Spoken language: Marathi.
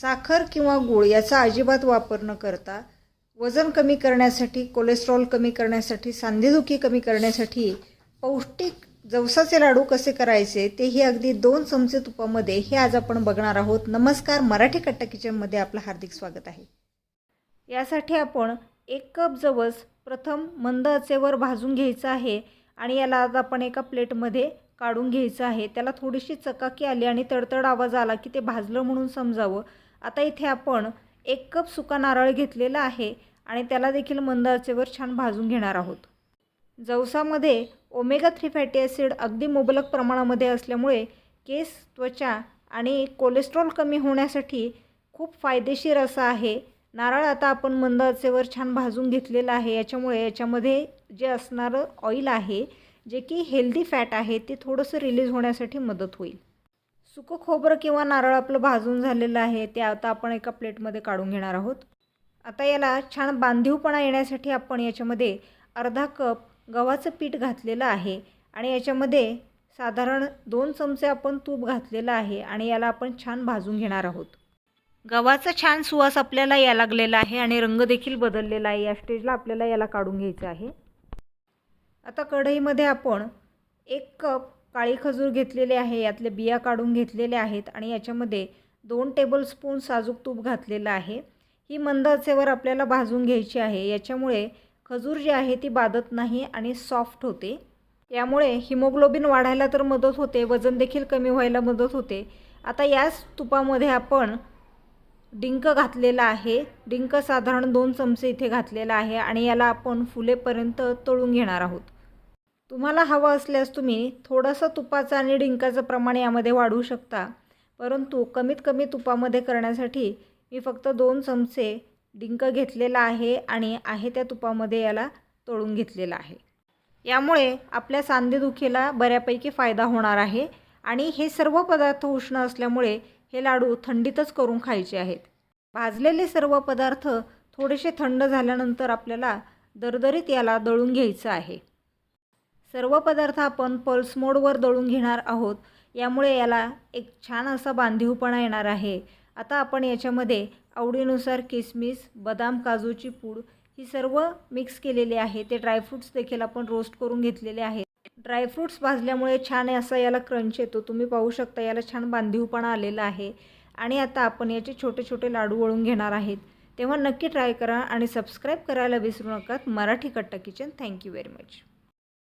साखर किंवा गूळ याचा अजिबात वापर न करता वजन कमी करण्यासाठी कोलेस्ट्रॉल कमी करण्यासाठी सांधेदुखी कमी करण्यासाठी पौष्टिक जवसाचे लाडू कसे करायचे तेही अगदी दोन चमचे तुपामध्ये हे आज आपण बघणार आहोत. नमस्कार मराठी कट्टा किचनमध्ये आपलं हार्दिक स्वागत आहे. यासाठी आपण एक कप जवस प्रथम मंद आचेवर भाजून घ्यायचं आहे आणि याला आज आपण एका प्लेटमध्ये काढून घ्यायचं आहे. त्याला थोडीशी चकाकी आली आणि तडतड आवाज आला की ते भाजलं म्हणून समजावं. आता इथे आपण एक कप सुका नारळ घेतलेला आहे आणि त्याला देखील मंद आचेवर छान भाजून घेणार आहोत. जवसामध्ये ओमेगा थ्री फॅटी ॲसिड अगदी मुबलक प्रमाणामध्ये असल्यामुळे केस त्वचा आणि कोलेस्ट्रॉल कमी होण्यासाठी खूप फायदेशीर असं आहे. नारळ आता आपण मंद आचेवर छान भाजून घेतलेलं आहे. याच्यामुळे याच्यामध्ये जे असणारं ऑइल आहे जे की हेल्दी फॅट आहे ते थोडंसं रिलीज होण्यासाठी मदत होईल. सुकं खोबरं किंवा नारळ आपलं भाजून झालेलं आहे ते आता आपण एका प्लेटमध्ये काढून घेणार आहोत. आता याला छान बांधीवपणा येण्यासाठी आपण याच्यामध्ये अर्धा कप गव्हाचं पीठ घातलेलं आहे आणि याच्यामध्ये साधारण दोन चमचे आपण तूप घातलेलं आहे आणि याला आपण छान भाजून घेणार आहोत. गव्हाचा छान सुवास आपल्याला या लागलेला आहे आणि रंग देखील बदललेला आहे. या स्टेजला आपल्याला याला काढून घ्यायचं आहे. आता कढईमध्ये आपण एक कप काळी खजूर घेतलेले आहे यातले बिया काढून घेतलेल्या आहेत आणि याच्यामध्ये दोन टेबलस्पून साजूक तूप घातलेलं आहे. ही मंद आचेवर आपल्याला भाजून घ्यायची आहे. याच्यामुळे खजूर जी आहे ती बाधत नाही आणि सॉफ्ट होते. यामुळे हिमोग्लोबिन वाढायला तर मदत होते वजन देखील कमी व्हायला मदत होते. आता याच तुपामध्ये आपण डिंक घातलेला आहे. डिंक साधारण दोन चमचे इथे घातलेला आहे आणि याला आपण फुलेपर्यंत तळून घेणार आहोत. तुम्हाला हवं असल्यास तुम्ही थोडंसं तुपाचं आणि डिंकाचं प्रमाण यामध्ये वाढवू शकता. परंतु कमीत कमी तुपामध्ये करण्यासाठी मी फक्त दोन चमचे डिंक घेतलेला आहे आणि आहे त्या तुपामध्ये याला तळून घेतलेला आहे. यामुळे आपल्या सांधेदुखीला बऱ्यापैकी फायदा होणार आहे आणि हे सर्व पदार्थ उष्ण असल्यामुळे हे लाडू थंडीतच करून खायचे आहेत. भाजलेले सर्व पदार्थ थोडेसे थंड झाल्यानंतर आपल्याला दरदरीत याला दळून घ्यायचं आहे. सर्व पदार्थ आपण पल्स मोडवर दळून घेणार आहोत. यामुळे याला एक छान असा बांधीवपणा येणार आहे. आता आपण याच्यामध्ये आवडीनुसार किसमिस बदाम काजूची पूड ही सर्व मिक्स केलेली आहे ते ड्रायफ्रूट्स देखील आपण रोस्ट करून घेतलेले आहेत. ड्रायफ्रूट्स भाजल्यामुळे छान असा याला क्रंच येतो. तुम्ही पाहू शकता याला छान बांधीवपणा आलेला आहे. आणि आता आपण याचे छोटे छोटे लाडू वळून घेणार आहेत. तेव्हा नक्की ट्राय करा आणि सबस्क्राईब करायला विसरू नका. मराठी कट्टा किचन थँक्यू व्हेरी मच